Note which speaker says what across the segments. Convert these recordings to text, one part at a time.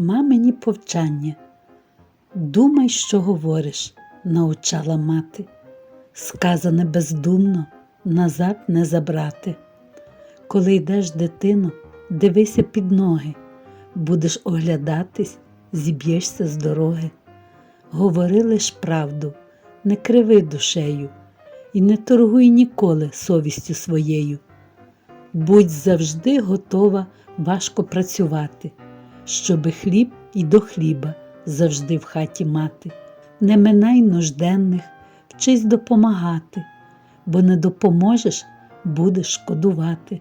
Speaker 1: мамині повчання. Думай, що говориш, научала мати. Сказане бездумно, назад не забрати. Коли йдеш, дитино, дивися під ноги, будеш оглядатись, зіб'єшся з дороги. Говори лиш правду, не криви душею і не торгуй ніколи совістю своєю. Будь завжди готова важко працювати, щоби хліб і до хліба завжди в хаті мати. Не минай нужденних, вчись допомагати, бо не допоможеш, будеш шкодувати.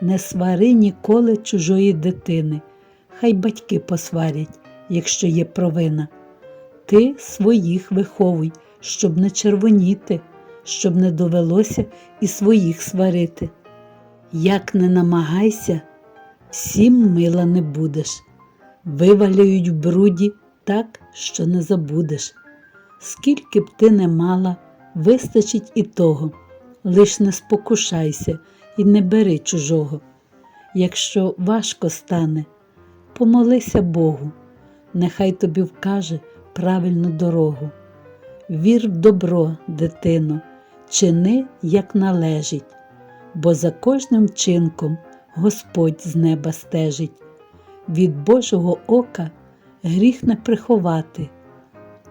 Speaker 1: Не свари ніколи чужої дитини, хай батьки посварять, якщо є провина. Ти своїх виховуй, щоб не червоніти, щоб не довелося і своїх сварити. Як не намагайся, всім мила не будеш. Вивалюють в бруді так, що не забудеш. Скільки б ти не мала, вистачить і того, лиш не спокушайся і не бери чужого. Якщо важко стане, помолися Богу, нехай тобі вкаже правильну дорогу. Вір в добро, дитино, чини, як належить, бо за кожним вчинком Господь з неба стежить. Від Божого ока гріх не приховати.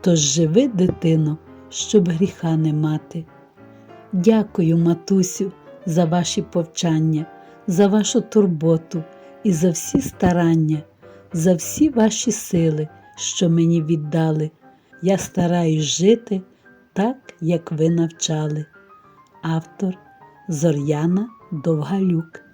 Speaker 1: Тож живи, дитино, щоб гріха не мати. Дякую, матусю, за ваші повчання, за вашу турботу і за всі старання, за всі ваші сили, що мені віддали. Я стараюсь жити так, як ви навчали. Автор Зор'яна Довгалюк